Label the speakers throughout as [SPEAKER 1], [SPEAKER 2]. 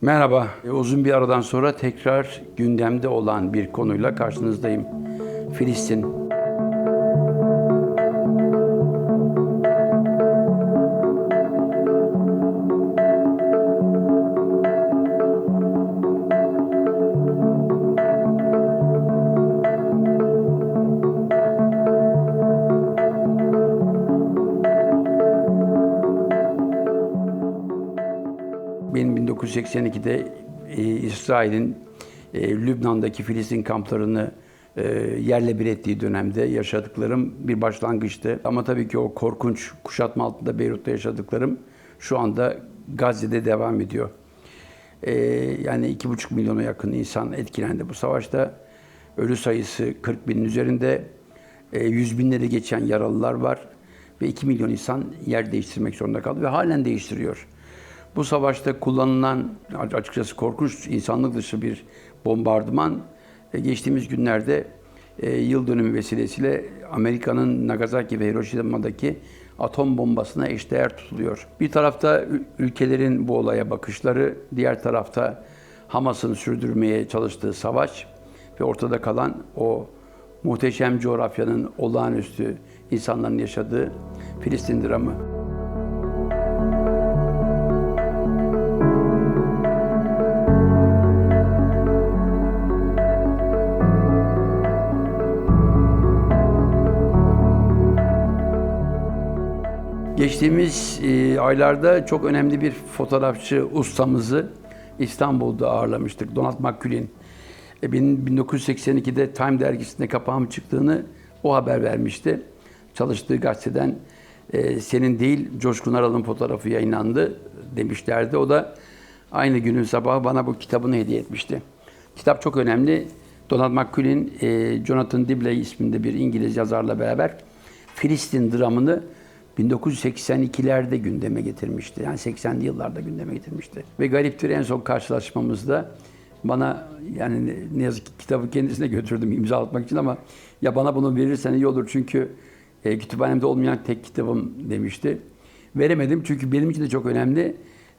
[SPEAKER 1] Merhaba. E, Uzun bir aradan sonra tekrar gündemde olan bir konuyla karşınızdayım. Filistin. 1982'de e, İsrail'in e, Lübnan'daki Filistin kamplarını e, yerle bir ettiği dönemde yaşadıklarım bir başlangıçtı. Ama tabii ki o korkunç kuşatma altında Beyrut'ta yaşadıklarım şu anda Gazze'de devam ediyor. E, yani iki buçuk milyona yakın insan etkilendi bu savaşta. Ölü sayısı 40 binin üzerinde. E, yüz binleri geçen yaralılar var. Ve 2 milyon insan yer değiştirmek zorunda kaldı ve halen değiştiriyor. Bu savaşta kullanılan açıkçası korkunç insanlık dışı bir bombardıman e, geçtiğimiz günlerde e, yıl dönümü vesilesiyle Amerika'nın Nagasaki ve Hiroşima'daki atom bombasına eşdeğer tutuluyor. Bir tarafta ül- ülkelerin bu olaya bakışları, diğer tarafta Hamas'ın sürdürmeye çalıştığı savaş ve ortada kalan o muhteşem coğrafyanın olağanüstü insanların yaşadığı Filistin dramı. Geçtiğimiz e, aylarda çok önemli bir fotoğrafçı ustamızı İstanbul'da ağırlamıştık. Donald McCullin. E, benim 1982'de Time dergisinde kapağım çıktığını o haber vermişti. Çalıştığı gazeteden e, senin değil Coşkun Aral'ın fotoğrafı yayınlandı demişlerdi. O da aynı günün sabahı bana bu kitabını hediye etmişti. Kitap çok önemli. Donald McCullin, e, Jonathan Dibley isminde bir İngiliz yazarla beraber Filistin dramını 1982'lerde gündeme getirmişti. Yani 80'li yıllarda gündeme getirmişti. Ve gariptir en son karşılaşmamızda bana yani ne, yazık ki kitabı kendisine götürdüm imza atmak için ama ya bana bunu verirsen iyi olur çünkü e, kütüphanemde olmayan tek kitabım demişti. Veremedim çünkü benim için de çok önemli.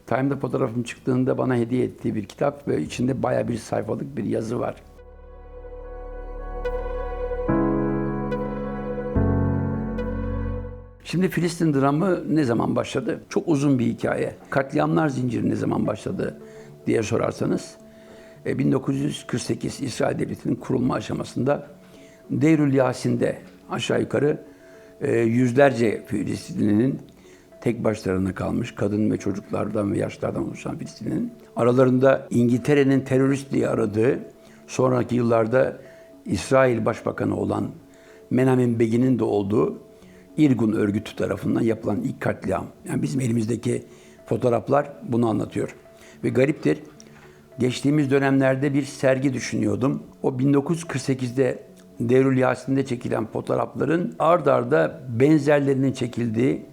[SPEAKER 1] Time'da fotoğrafım çıktığında bana hediye ettiği bir kitap ve içinde baya bir sayfalık bir yazı var. Şimdi Filistin dramı ne zaman başladı? Çok uzun bir hikaye. Katliamlar zinciri ne zaman başladı diye sorarsanız e, 1948 İsrail Devleti'nin kurulma aşamasında Deirül Yasin'de aşağı yukarı e, yüzlerce Filistinli'nin tek başlarına kalmış kadın ve çocuklardan ve yaşlardan oluşan Filistinli'nin aralarında İngiltere'nin terörist diye aradığı sonraki yıllarda İsrail Başbakanı olan Menahem Begin'in de olduğu İrgun örgütü tarafından yapılan ilk katliam. Yani bizim elimizdeki fotoğraflar bunu anlatıyor. Ve gariptir. Geçtiğimiz dönemlerde bir sergi düşünüyordum. O 1948'de Deirül Yasin'de çekilen fotoğrafların ard arda benzerlerinin çekildiği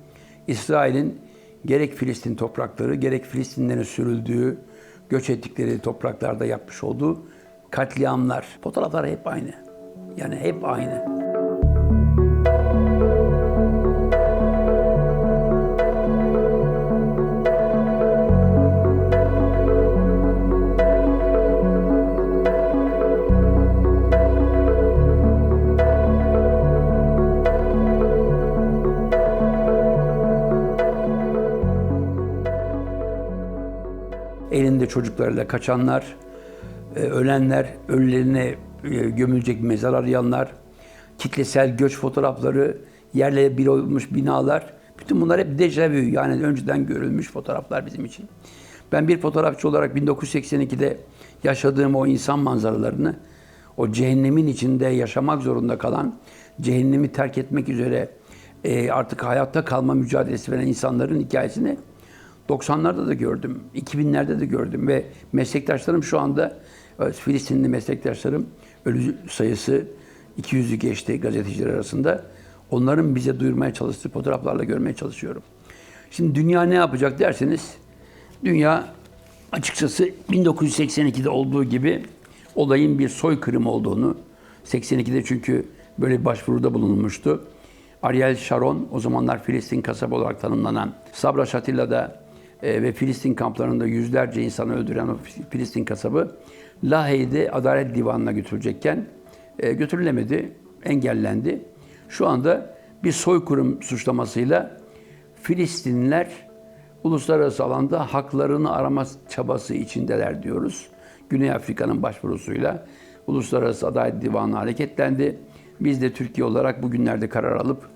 [SPEAKER 1] İsrail'in gerek Filistin toprakları gerek Filistinlerin sürüldüğü, göç ettikleri topraklarda yapmış olduğu katliamlar. Fotoğraflar hep aynı. Yani hep aynı. Çocuklarıyla kaçanlar, e, ölenler, ölülerine e, gömülecek mezar arayanlar, kitlesel göç fotoğrafları, yerle bir olmuş binalar. Bütün bunlar hep dejavü yani önceden görülmüş fotoğraflar bizim için. Ben bir fotoğrafçı olarak 1982'de yaşadığım o insan manzaralarını, o cehennemin içinde yaşamak zorunda kalan, cehennemi terk etmek üzere e, artık hayatta kalma mücadelesi veren insanların hikayesini 90'larda da gördüm, 2000'lerde de gördüm ve meslektaşlarım şu anda e, Filistinli meslektaşlarım ölü sayısı 200'ü geçti gazeteciler arasında. Onların bize duyurmaya çalıştığı fotoğraflarla görmeye çalışıyorum. Şimdi dünya ne yapacak derseniz, dünya açıkçası 1982'de olduğu gibi olayın bir soykırım olduğunu, 82'de çünkü böyle bir başvuruda bulunulmuştu. Ariel Sharon, o zamanlar Filistin kasabı olarak tanımlanan, Sabra Shatilla'da e, ve Filistin kamplarında yüzlerce insanı öldüren o Filistin kasabı Lahey'de Adalet Divanı'na götürülecekken e, götürülemedi, engellendi. Şu anda bir soykırım suçlamasıyla Filistinliler uluslararası alanda haklarını arama çabası içindeler diyoruz. Güney Afrika'nın başvurusuyla Uluslararası Adalet Divanı hareketlendi. Biz de Türkiye olarak bugünlerde karar alıp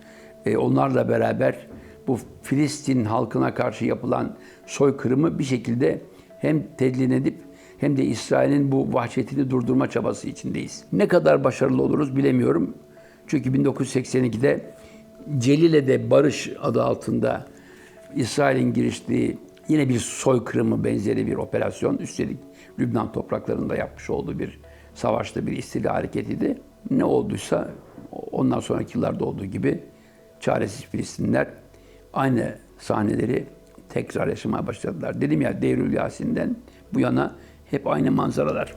[SPEAKER 1] e, onlarla beraber bu Filistin halkına karşı yapılan soykırımı bir şekilde hem tedlin edip hem de İsrail'in bu vahşetini durdurma çabası içindeyiz. Ne kadar başarılı oluruz bilemiyorum. Çünkü 1982'de Celile'de Barış adı altında İsrail'in giriştiği yine bir soykırımı benzeri bir operasyon. Üstelik Lübnan topraklarında yapmış olduğu bir savaşta bir istila hareketiydi. Ne olduysa ondan sonraki yıllarda olduğu gibi çaresiz Filistinler aynı sahneleri tekrar yaşamaya başladılar. Dedim ya Devrül Yasin'den bu yana hep aynı manzaralar.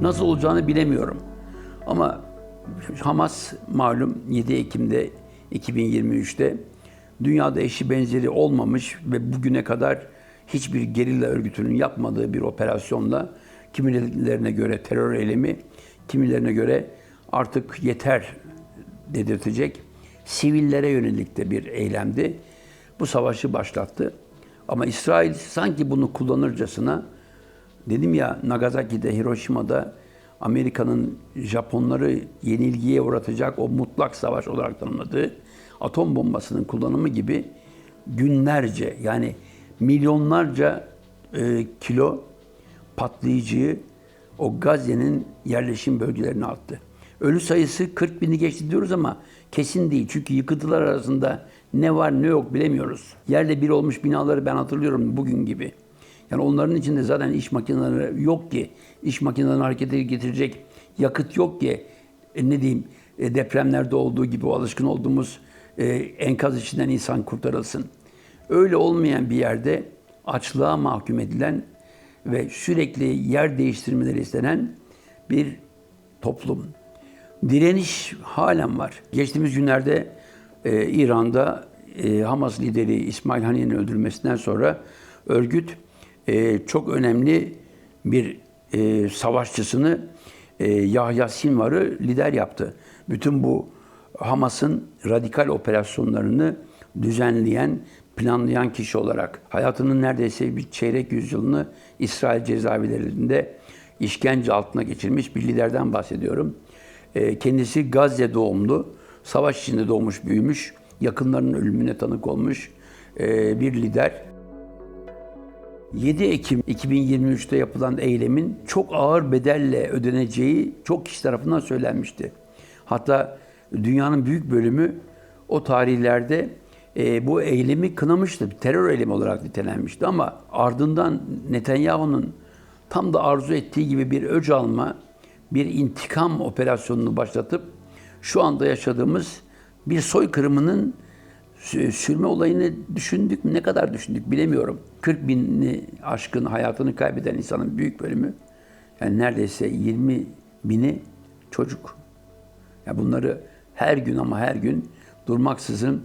[SPEAKER 1] Nasıl olacağını bilemiyorum. Ama Hamas malum 7 Ekim'de 2023'te dünyada eşi benzeri olmamış ve bugüne kadar hiçbir gerilla örgütünün yapmadığı bir operasyonla kimilerine göre terör eylemi, kimilerine göre artık yeter dedirtecek sivillere yönelik de bir eylemdi. Bu savaşı başlattı. Ama İsrail sanki bunu kullanırcasına dedim ya Nagasaki'de, Hiroşima'da Amerika'nın Japonları yenilgiye uğratacak o mutlak savaş olarak tanımladığı atom bombasının kullanımı gibi günlerce yani milyonlarca e, kilo patlayıcıyı o Gazze'nin yerleşim bölgelerine attı. Ölü sayısı 40 bini geçti diyoruz ama kesin değil. Çünkü yıkıntılar arasında ne var ne yok bilemiyoruz. Yerle bir olmuş binaları ben hatırlıyorum bugün gibi. Yani onların içinde zaten iş makineleri yok ki. iş makinelerini harekete getirecek yakıt yok ki. E, ne diyeyim e, depremlerde olduğu gibi alışkın olduğumuz e, enkaz içinden insan kurtarılsın. Öyle olmayan bir yerde açlığa mahkum edilen ve sürekli yer değiştirmeleri istenen bir toplum. Direniş halen var. Geçtiğimiz günlerde e, İran'da e, Hamas lideri İsmail Haniye'nin öldürülmesinden sonra örgüt e, çok önemli bir e, savaşçısını e, Yahya Sinvar'ı lider yaptı. Bütün bu Hamas'ın radikal operasyonlarını düzenleyen, planlayan kişi olarak hayatının neredeyse bir çeyrek yüzyılını İsrail cezaevlerinde işkence altına geçirmiş bir liderden bahsediyorum. E, kendisi Gazze doğumlu, savaş içinde doğmuş, büyümüş, yakınlarının ölümüne tanık olmuş e, bir lider. 7 Ekim 2023'te yapılan eylemin çok ağır bedelle ödeneceği çok kişi tarafından söylenmişti. Hatta dünyanın büyük bölümü o tarihlerde e, bu eylemi kınamıştı. Terör eylemi olarak nitelenmişti ama ardından Netanyahu'nun tam da arzu ettiği gibi bir öc alma, bir intikam operasyonunu başlatıp şu anda yaşadığımız bir soykırımının sürme olayını düşündük mü? Ne kadar düşündük bilemiyorum. 40 bini aşkın hayatını kaybeden insanın büyük bölümü yani neredeyse 20 bini çocuk. Ya bunları her gün ama her gün durmaksızın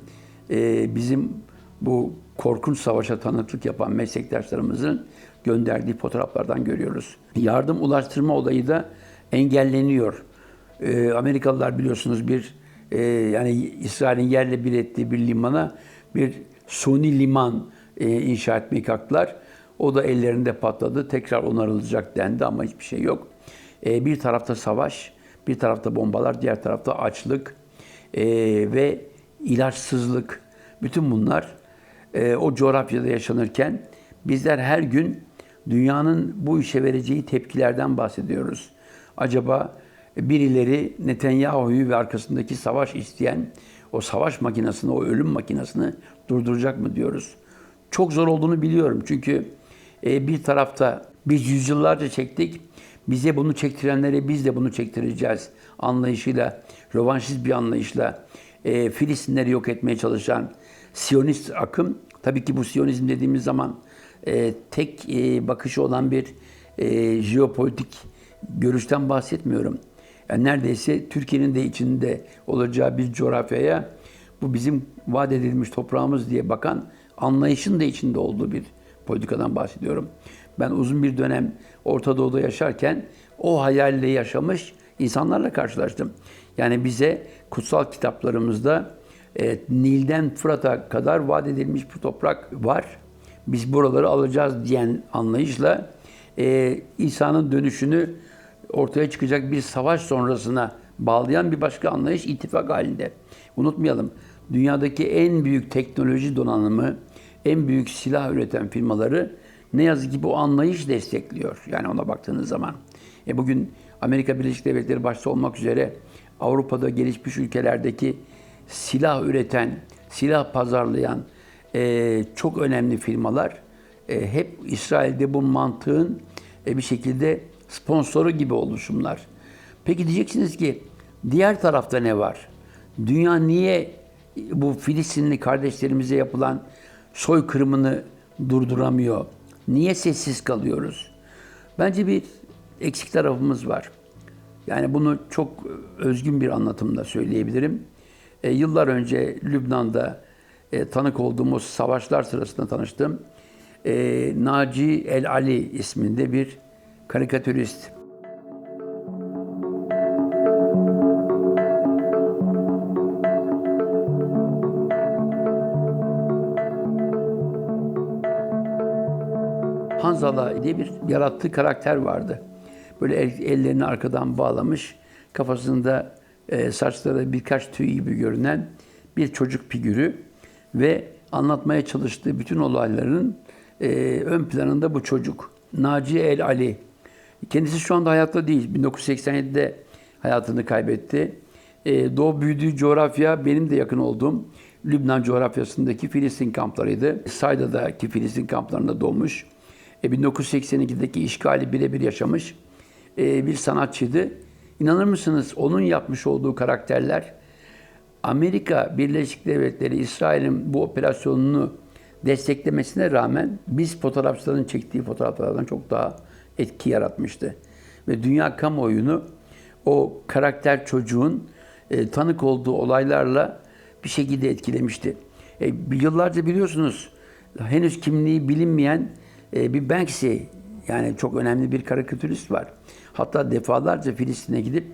[SPEAKER 1] e, bizim bu korkunç savaşa tanıklık yapan meslektaşlarımızın gönderdiği fotoğraflardan görüyoruz. Yardım ulaştırma olayı da engelleniyor. E, Amerikalılar biliyorsunuz bir e, yani İsrail'in yerle bir ettiği bir limana bir suni liman e, inşa etmeyi kalktılar. O da ellerinde patladı. Tekrar onarılacak dendi ama hiçbir şey yok. E, bir tarafta savaş, bir tarafta bombalar, diğer tarafta açlık e, ve ilaçsızlık. Bütün bunlar e, o coğrafyada yaşanırken bizler her gün dünyanın bu işe vereceği tepkilerden bahsediyoruz. Acaba birileri Netanyahu'yu ve arkasındaki savaş isteyen o savaş makinesini, o ölüm makinesini durduracak mı diyoruz. Çok zor olduğunu biliyorum çünkü e, bir tarafta biz yüzyıllarca çektik, bize bunu çektirenlere biz de bunu çektireceğiz anlayışıyla, rövanşist bir anlayışla e, Filistinleri yok etmeye çalışan Siyonist akım. Tabii ki bu Siyonizm dediğimiz zaman e, tek bakışı olan bir e, jeopolitik görüşten bahsetmiyorum. Yani neredeyse Türkiye'nin de içinde olacağı bir coğrafyaya bu bizim vaat edilmiş toprağımız diye bakan anlayışın da içinde olduğu bir politikadan bahsediyorum. Ben uzun bir dönem Orta Doğu'da yaşarken o hayalle yaşamış insanlarla karşılaştım. Yani bize kutsal kitaplarımızda e, Nil'den Fırat'a kadar vaat edilmiş bir toprak var. Biz buraları alacağız diyen anlayışla e, İsa'nın dönüşünü ortaya çıkacak bir savaş sonrasına bağlayan bir başka anlayış ittifak halinde. Unutmayalım, dünyadaki en büyük teknoloji donanımı, en büyük silah üreten firmaları ne yazık ki bu anlayış destekliyor. Yani ona baktığınız zaman. E bugün Amerika Birleşik Devletleri başta olmak üzere Avrupa'da gelişmiş ülkelerdeki silah üreten, silah pazarlayan e, çok önemli firmalar e, hep İsrail'de bu mantığın e, bir şekilde sponsoru gibi oluşumlar. Peki diyeceksiniz ki diğer tarafta ne var? Dünya niye bu Filistinli kardeşlerimize yapılan soykırımını durduramıyor? Niye sessiz kalıyoruz? Bence bir eksik tarafımız var. Yani bunu çok özgün bir anlatımda söyleyebilirim. E, yıllar önce Lübnan'da e, tanık olduğum o savaşlar sırasında tanıştım. E, Naci El Ali isminde bir karikatürist. Hanzala diye bir yarattığı karakter vardı. Böyle el- ellerini arkadan bağlamış, kafasında e, saçları birkaç tüy gibi görünen bir çocuk figürü ve anlatmaya çalıştığı bütün olayların e, ön planında bu çocuk. Naci El Ali. Kendisi şu anda hayatta değil. 1987'de hayatını kaybetti. E, doğu büyüdüğü coğrafya benim de yakın olduğum Lübnan coğrafyasındaki Filistin kamplarıydı. Sayda'daki Filistin kamplarında doğmuş. E, 1982'deki işgali birebir yaşamış e, bir sanatçıydı. İnanır mısınız onun yapmış olduğu karakterler Amerika Birleşik Devletleri İsrail'in bu operasyonunu desteklemesine rağmen biz fotoğrafçıların çektiği fotoğraflardan çok daha etki yaratmıştı. Ve dünya kamuoyunu o karakter çocuğun e, tanık olduğu olaylarla bir şekilde etkilemişti. E, yıllarca biliyorsunuz henüz kimliği bilinmeyen e, bir Banksy yani çok önemli bir karikatürist var. Hatta defalarca Filistin'e gidip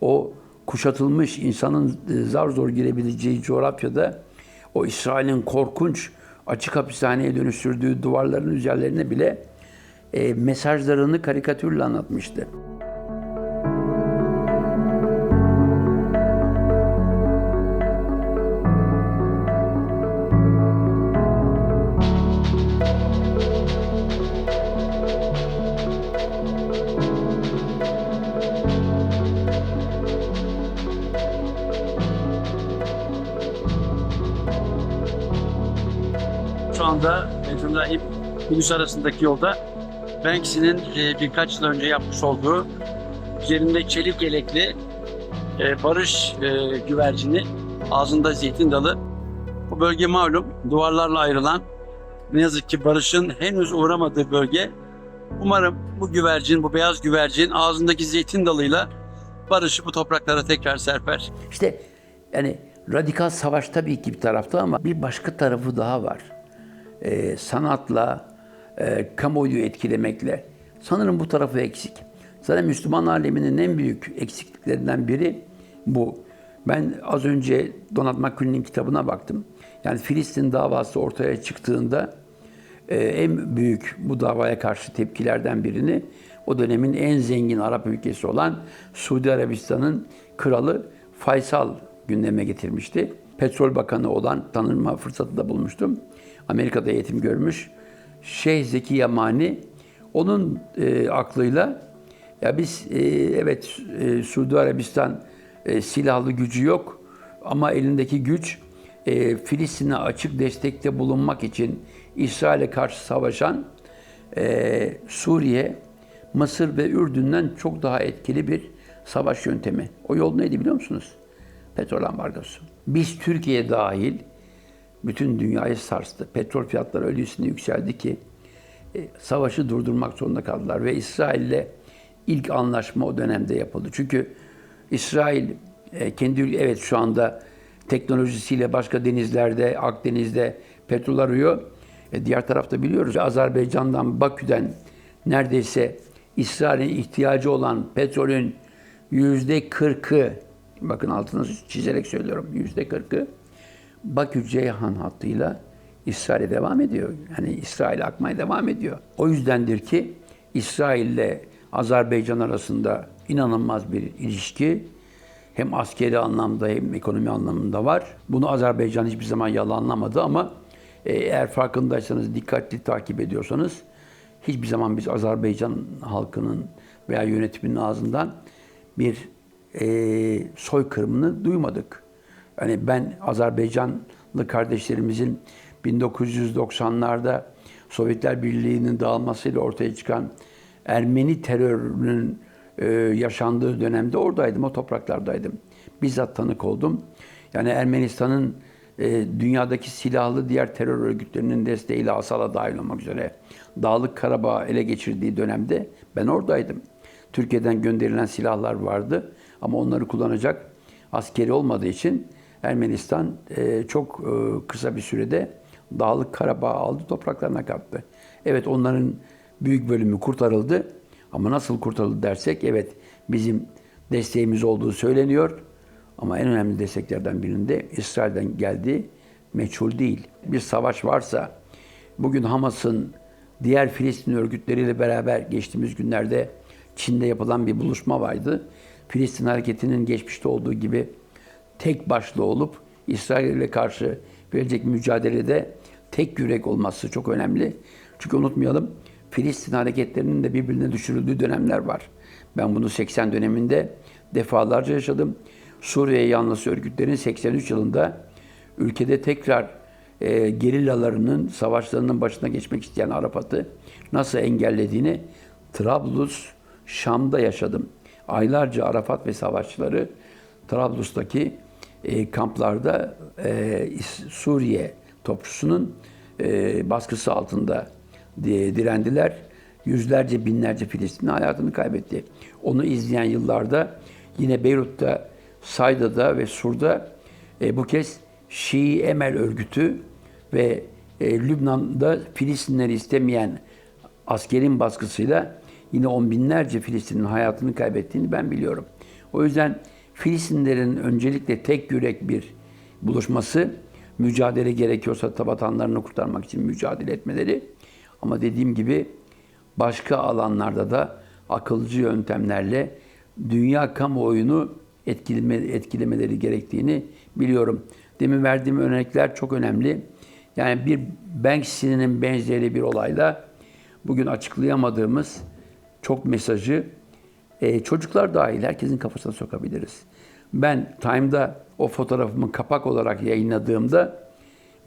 [SPEAKER 1] o kuşatılmış insanın e, zar zor girebileceği coğrafyada o İsrail'in korkunç açık hapishaneye dönüştürdüğü duvarların üzerlerine bile e, mesajlarını karikatürle anlatmıştı.
[SPEAKER 2] Kudüs arasındaki yolda Banksy'nin e, birkaç yıl önce yapmış olduğu üzerinde çelik yelekli e, barış e, güvercini, ağzında zeytin dalı. Bu bölge malum duvarlarla ayrılan ne yazık ki barışın henüz uğramadığı bölge. Umarım bu güvercin, bu beyaz güvercin ağzındaki zeytin dalıyla barışı bu topraklara tekrar serper.
[SPEAKER 1] İşte yani radikal savaş tabii ki bir tarafta ama bir başka tarafı daha var. Ee, sanatla, e, kamuoyu etkilemekle. Sanırım bu tarafı eksik. Zaten Müslüman aleminin en büyük eksikliklerinden biri bu. Ben az önce Donald McCulley'nin kitabına baktım. Yani Filistin davası ortaya çıktığında e, en büyük bu davaya karşı tepkilerden birini o dönemin en zengin Arap ülkesi olan Suudi Arabistan'ın kralı Faysal gündeme getirmişti. Petrol Bakanı olan tanınma fırsatı da bulmuştum. Amerika'da eğitim görmüş. Şeyh Zeki Yamani onun e, aklıyla ya biz e, evet e, Suudi Arabistan e, silahlı gücü yok ama elindeki güç e, Filistin'e açık destekte bulunmak için İsrail'e karşı savaşan e, Suriye, Mısır ve Ürdün'den çok daha etkili bir savaş yöntemi. O yol neydi biliyor musunuz? Petrol ambargosu. Biz Türkiye dahil bütün dünyayı sarstı. Petrol fiyatları öylesine yükseldi ki e, savaşı durdurmak zorunda kaldılar ve İsrail'le ilk anlaşma o dönemde yapıldı. Çünkü İsrail e, kendi evet şu anda teknolojisiyle başka denizlerde, Akdeniz'de petrol arıyor. E, diğer tarafta biliyoruz Azerbaycan'dan, Bakü'den neredeyse İsrail'in ihtiyacı olan petrolün yüzde kırkı, bakın altını çizerek söylüyorum, yüzde kırkı Bakü Ceyhan hattıyla İsrail'e devam ediyor. Yani İsrail'e akmaya devam ediyor. O yüzdendir ki İsrail ile Azerbaycan arasında inanılmaz bir ilişki hem askeri anlamda hem ekonomi anlamında var. Bunu Azerbaycan hiçbir zaman yalanlamadı ama e, eğer farkındaysanız, dikkatli takip ediyorsanız hiçbir zaman biz Azerbaycan halkının veya yönetiminin ağzından bir e, soykırımını duymadık. Yani ben Azerbaycanlı kardeşlerimizin 1990'larda Sovyetler Birliği'nin dağılmasıyla ortaya çıkan Ermeni terörünün e, yaşandığı dönemde oradaydım, o topraklardaydım. Bizzat tanık oldum. Yani Ermenistan'ın e, dünyadaki silahlı diğer terör örgütlerinin desteğiyle Asal'a dahil olmak üzere Dağlık Karabağ ele geçirdiği dönemde ben oradaydım. Türkiye'den gönderilen silahlar vardı ama onları kullanacak askeri olmadığı için Ermenistan e, çok e, kısa bir sürede Dağlık Karabağ aldı, topraklarına kattı. Evet onların büyük bölümü kurtarıldı ama nasıl kurtarıldı dersek evet bizim desteğimiz olduğu söyleniyor. Ama en önemli desteklerden birinde İsrail'den geldiği meçhul değil. Bir savaş varsa bugün Hamas'ın diğer Filistin örgütleriyle beraber geçtiğimiz günlerde Çin'de yapılan bir buluşma vardı. Filistin hareketinin geçmişte olduğu gibi tek başlı olup İsrail ile karşı verecek mücadelede tek yürek olması çok önemli. Çünkü unutmayalım Filistin hareketlerinin de birbirine düşürüldüğü dönemler var. Ben bunu 80 döneminde defalarca yaşadım. Suriye yanlısı örgütlerin 83 yılında ülkede tekrar e, gerillalarının, savaşlarının başına geçmek isteyen Arafat'ı nasıl engellediğini Trablus, Şam'da yaşadım. Aylarca Arafat ve savaşçıları Trablus'taki e, kamplarda e, Suriye topçusunun e, baskısı altında direndiler. Yüzlerce, binlerce Filistinli hayatını kaybetti. Onu izleyen yıllarda yine Beyrut'ta, Sayda'da ve Sur'da bu kez Şii Emel örgütü ve Lübnan'da Filistinleri istemeyen askerin baskısıyla yine on binlerce Filistin'in hayatını kaybettiğini ben biliyorum. O yüzden Filistinlerin öncelikle tek yürek bir buluşması, mücadele gerekiyorsa tabatanlarını kurtarmak için mücadele etmeleri. Ama dediğim gibi başka alanlarda da akılcı yöntemlerle dünya kamuoyunu etkileme, etkilemeleri gerektiğini biliyorum. Demin verdiğim örnekler çok önemli. Yani bir Banksy'nin benzeri bir olayla bugün açıklayamadığımız çok mesajı e, çocuklar dahil herkesin kafasına sokabiliriz. Ben Time'da o fotoğrafımı kapak olarak yayınladığımda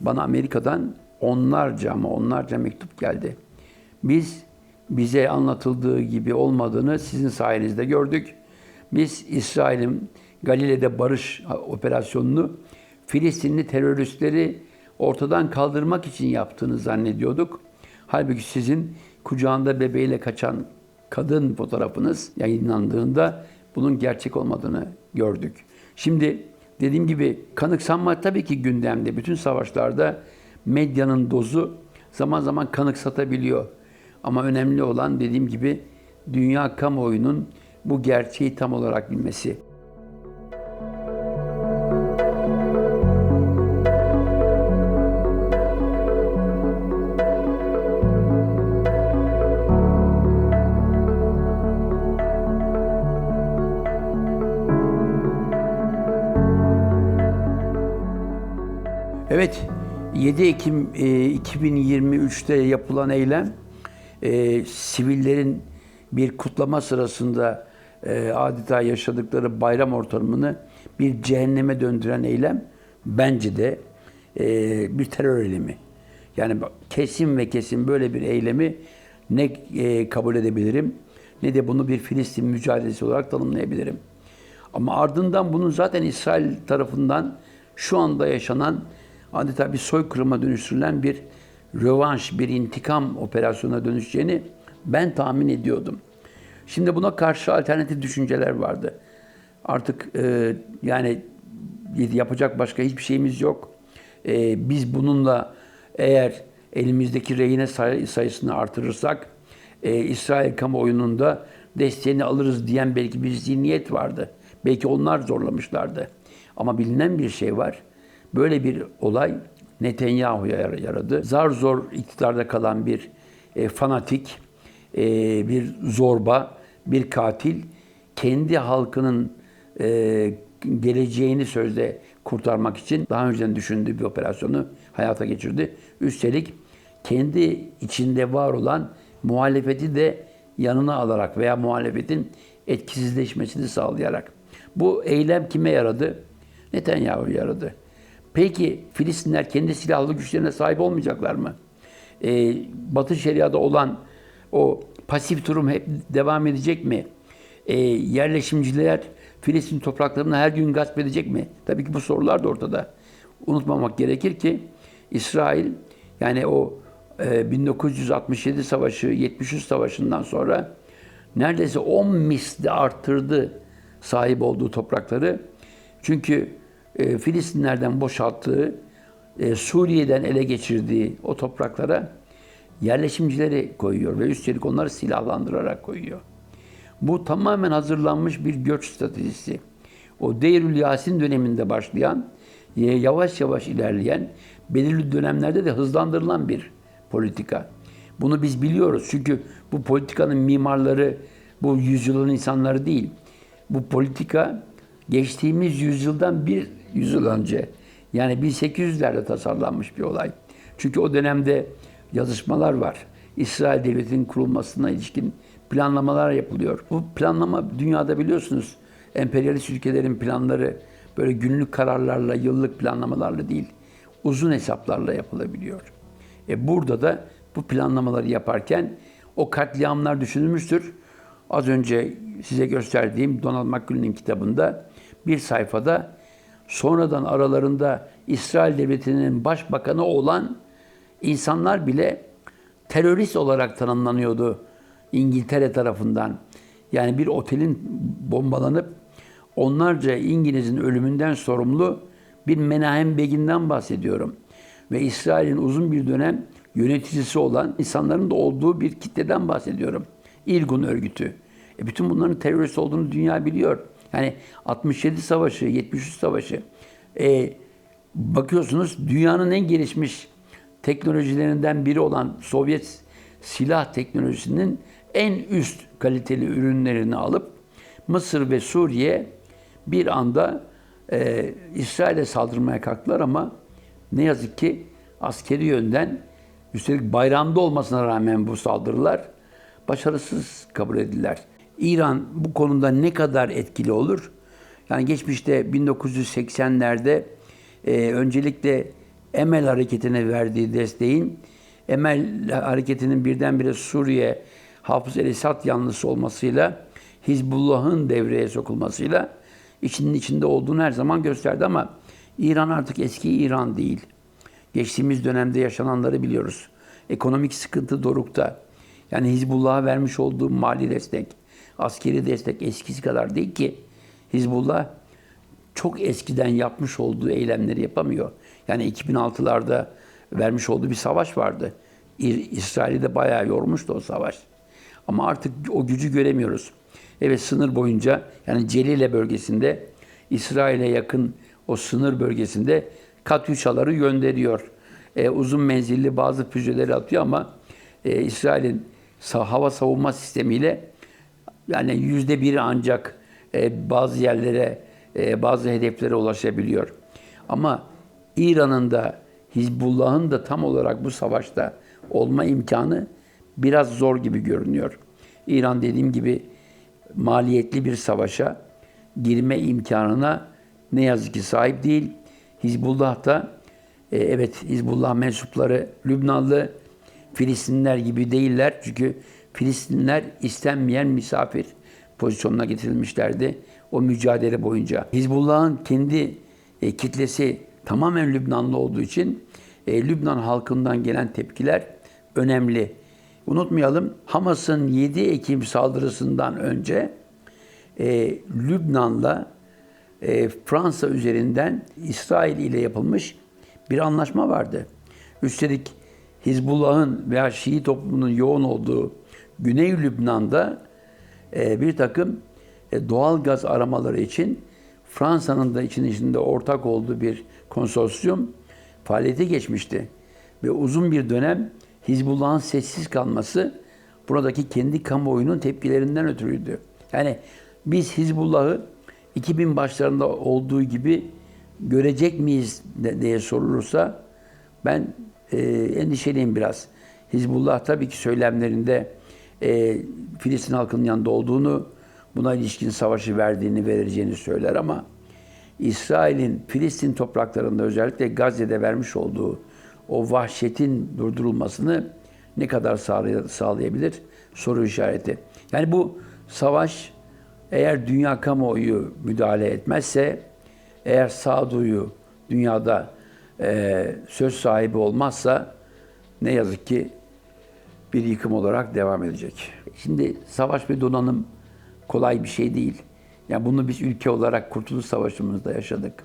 [SPEAKER 1] bana Amerika'dan onlarca ama onlarca mektup geldi. Biz bize anlatıldığı gibi olmadığını sizin sayenizde gördük. Biz İsrail'in Galile'de barış operasyonunu Filistinli teröristleri ortadan kaldırmak için yaptığını zannediyorduk. Halbuki sizin kucağında bebeğiyle kaçan kadın fotoğrafınız yayınlandığında bunun gerçek olmadığını gördük. Şimdi dediğim gibi kanıksanma tabii ki gündemde. Bütün savaşlarda medyanın dozu zaman zaman kanıksatabiliyor. Ama önemli olan dediğim gibi dünya kamuoyunun bu gerçeği tam olarak bilmesi. 7 Ekim e, 2023'te yapılan eylem e, sivillerin bir kutlama sırasında e, adeta yaşadıkları bayram ortamını bir cehenneme döndüren eylem bence de e, bir terör eylemi. Yani kesin ve kesin böyle bir eylemi ne e, kabul edebilirim ne de bunu bir Filistin mücadelesi olarak tanımlayabilirim. Ama ardından bunun zaten İsrail tarafından şu anda yaşanan adeta bir soykırıma dönüştürülen bir rövanş, bir intikam operasyonuna dönüşeceğini ben tahmin ediyordum. Şimdi buna karşı alternatif düşünceler vardı. Artık e, yani yapacak başka hiçbir şeyimiz yok. E, biz bununla eğer elimizdeki rehine say- sayısını artırırsak e, İsrail kamuoyunun da desteğini alırız diyen belki bir zihniyet vardı. Belki onlar zorlamışlardı. Ama bilinen bir şey var. Böyle bir olay Netanyahu'ya yar- yaradı. Zar zor iktidarda kalan bir e, fanatik, e, bir zorba, bir katil kendi halkının e, geleceğini sözde kurtarmak için daha önceden düşündüğü bir operasyonu hayata geçirdi. Üstelik kendi içinde var olan muhalefeti de yanına alarak veya muhalefetin etkisizleşmesini sağlayarak. Bu eylem kime yaradı? Netanyahu yaradı. Peki Filistinler kendi silahlı güçlerine sahip olmayacaklar mı? Ee, Batı Şeria'da olan o pasif durum hep devam edecek mi? Ee, yerleşimciler Filistin topraklarını her gün gasp edecek mi? Tabii ki bu sorular da ortada. Unutmamak gerekir ki İsrail yani o e, 1967 savaşı, 73 savaşından sonra neredeyse 10 misli arttırdı sahip olduğu toprakları. Çünkü e, Filistinlerden boşalttığı, e, Suriye'den ele geçirdiği o topraklara yerleşimcileri koyuyor ve üstelik onları silahlandırarak koyuyor. Bu tamamen hazırlanmış bir göç stratejisi. O Deirül Yasin döneminde başlayan, e, yavaş yavaş ilerleyen, belirli dönemlerde de hızlandırılan bir politika. Bunu biz biliyoruz çünkü bu politikanın mimarları bu yüzyılın insanları değil. Bu politika geçtiğimiz yüzyıldan bir yüzyıl önce yani 1800'lerde tasarlanmış bir olay. Çünkü o dönemde yazışmalar var. İsrail Devleti'nin kurulmasına ilişkin planlamalar yapılıyor. Bu planlama dünyada biliyorsunuz emperyalist ülkelerin planları böyle günlük kararlarla, yıllık planlamalarla değil, uzun hesaplarla yapılabiliyor. E burada da bu planlamaları yaparken o katliamlar düşünülmüştür. Az önce size gösterdiğim Donald McCulley'nin kitabında bir sayfada sonradan aralarında İsrail Devleti'nin başbakanı olan insanlar bile terörist olarak tanımlanıyordu İngiltere tarafından. Yani bir otelin bombalanıp onlarca İngiliz'in ölümünden sorumlu bir Menahem Begin'den bahsediyorum. Ve İsrail'in uzun bir dönem yöneticisi olan insanların da olduğu bir kitleden bahsediyorum. İlgun örgütü. E bütün bunların terörist olduğunu dünya biliyor. Yani 67 savaşı, 73 savaşı. E, bakıyorsunuz dünyanın en gelişmiş teknolojilerinden biri olan Sovyet silah teknolojisinin en üst kaliteli ürünlerini alıp Mısır ve Suriye bir anda e, İsrail'e saldırmaya kalktılar ama ne yazık ki askeri yönden üstelik bayramda olmasına rağmen bu saldırılar başarısız kabul edildiler. İran bu konuda ne kadar etkili olur? Yani geçmişte 1980'lerde e, öncelikle Emel hareketine verdiği desteğin Emel hareketinin birdenbire Suriye Hafız el-Esad yanlısı olmasıyla Hizbullah'ın devreye sokulmasıyla içinin içinde olduğunu her zaman gösterdi ama İran artık eski İran değil. Geçtiğimiz dönemde yaşananları biliyoruz. Ekonomik sıkıntı dorukta. Yani Hizbullah'a vermiş olduğu mali destek, askeri destek eskisi kadar değil ki Hizbullah çok eskiden yapmış olduğu eylemleri yapamıyor. Yani 2006'larda vermiş olduğu bir savaş vardı. İsrail'i de bayağı yormuştu o savaş. Ama artık o gücü göremiyoruz. Evet sınır boyunca yani Celile bölgesinde İsrail'e yakın o sınır bölgesinde Katyuşaları gönderiyor. E, uzun menzilli bazı füzeleri atıyor ama e, İsrail'in hava savunma sistemiyle yani yüzde biri ancak e, bazı yerlere, e, bazı hedeflere ulaşabiliyor. Ama İran'ın da Hizbullah'ın da tam olarak bu savaşta olma imkanı biraz zor gibi görünüyor. İran dediğim gibi maliyetli bir savaşa girme imkanına ne yazık ki sahip değil. Hizbullah da e, evet Hizbullah mensupları Lübnanlı Filistinliler gibi değiller. Çünkü Filistinliler istenmeyen misafir pozisyonuna getirilmişlerdi o mücadele boyunca. Hizbullah'ın kendi e, kitlesi tamamen Lübnanlı olduğu için e, Lübnan halkından gelen tepkiler önemli. Unutmayalım Hamas'ın 7 Ekim saldırısından önce e, Lübnan'la e, Fransa üzerinden İsrail ile yapılmış bir anlaşma vardı. Üstelik Hizbullah'ın veya Şii toplumunun yoğun olduğu Güney Lübnan'da e, bir takım e, doğal gaz aramaları için Fransa'nın da için içinde ortak olduğu bir konsorsiyum faaliyete geçmişti. Ve uzun bir dönem Hizbullah'ın sessiz kalması buradaki kendi kamuoyunun tepkilerinden ötürüydü. Yani biz Hizbullah'ı 2000 başlarında olduğu gibi görecek miyiz diye sorulursa ben e, endişeliyim biraz. Hizbullah tabii ki söylemlerinde e, Filistin halkının yanında olduğunu, buna ilişkin savaşı verdiğini, vereceğini söyler ama İsrail'in Filistin topraklarında özellikle Gazze'de vermiş olduğu o vahşetin durdurulmasını ne kadar sağlay- sağlayabilir? Soru işareti. Yani bu savaş eğer dünya kamuoyu müdahale etmezse, eğer sağduyu dünyada e, söz sahibi olmazsa ne yazık ki bir yıkım olarak devam edecek. Şimdi savaş ve donanım kolay bir şey değil. Yani bunu biz ülke olarak Kurtuluş Savaşı'mızda yaşadık.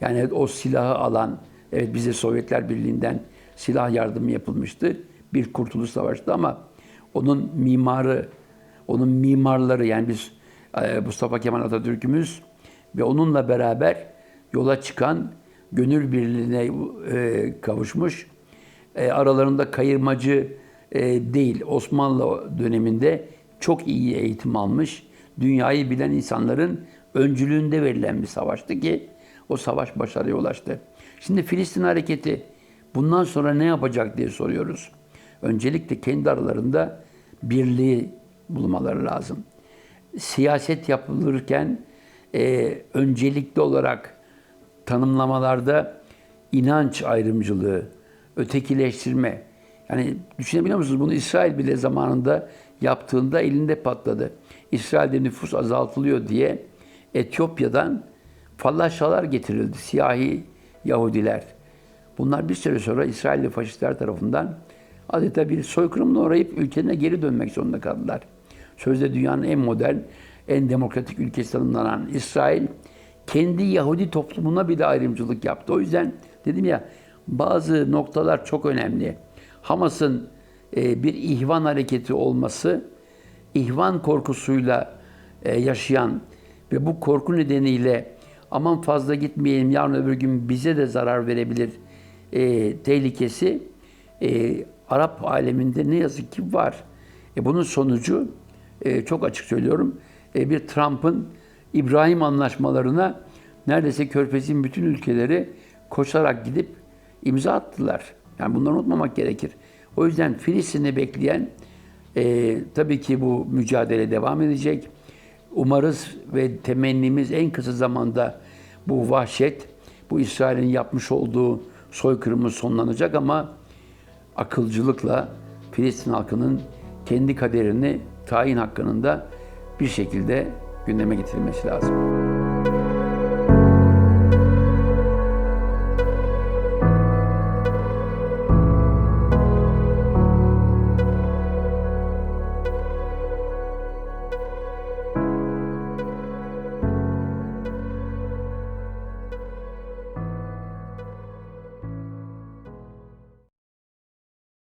[SPEAKER 1] Yani o silahı alan, evet bize Sovyetler Birliği'nden silah yardımı yapılmıştı. Bir Kurtuluş Savaşı'da ama onun mimarı, onun mimarları yani biz e, Mustafa Kemal Atatürk'ümüz ve onunla beraber yola çıkan gönül birliğine e, kavuşmuş e, aralarında kayırmacı e, değil. Osmanlı döneminde çok iyi eğitim almış, dünyayı bilen insanların öncülüğünde verilen bir savaştı ki o savaş başarıya ulaştı. Şimdi Filistin hareketi bundan sonra ne yapacak diye soruyoruz. Öncelikle kendi aralarında birliği bulmaları lazım. Siyaset yapılırken e, öncelikli olarak tanımlamalarda inanç ayrımcılığı, ötekileştirme. Yani düşünebiliyor musunuz? Bunu İsrail bile zamanında yaptığında elinde patladı. İsrail'de nüfus azaltılıyor diye Etiyopya'dan fallaşalar getirildi. Siyahi Yahudiler. Bunlar bir süre sonra İsrailli faşistler tarafından adeta bir soykırımla uğrayıp ülkelerine geri dönmek zorunda kaldılar. Sözde dünyanın en modern, en demokratik ülkesi tanımlanan İsrail kendi Yahudi toplumuna bile ayrımcılık yaptı. O yüzden dedim ya bazı noktalar çok önemli. Hamas'ın e, bir ihvan hareketi olması, ihvan korkusuyla e, yaşayan ve bu korku nedeniyle aman fazla gitmeyelim yarın öbür gün bize de zarar verebilir e, tehlikesi e, Arap aleminde ne yazık ki var. E, bunun sonucu e, çok açık söylüyorum e, bir Trump'ın İbrahim anlaşmalarına neredeyse Körfez'in bütün ülkeleri koşarak gidip imza attılar. Yani bunları unutmamak gerekir. O yüzden Filistin'i bekleyen e, tabii ki bu mücadele devam edecek. Umarız ve temennimiz en kısa zamanda bu vahşet, bu İsrail'in yapmış olduğu soykırımı sonlanacak ama akılcılıkla Filistin halkının kendi kaderini tayin hakkının da bir şekilde gündeme getirilmesi lazım.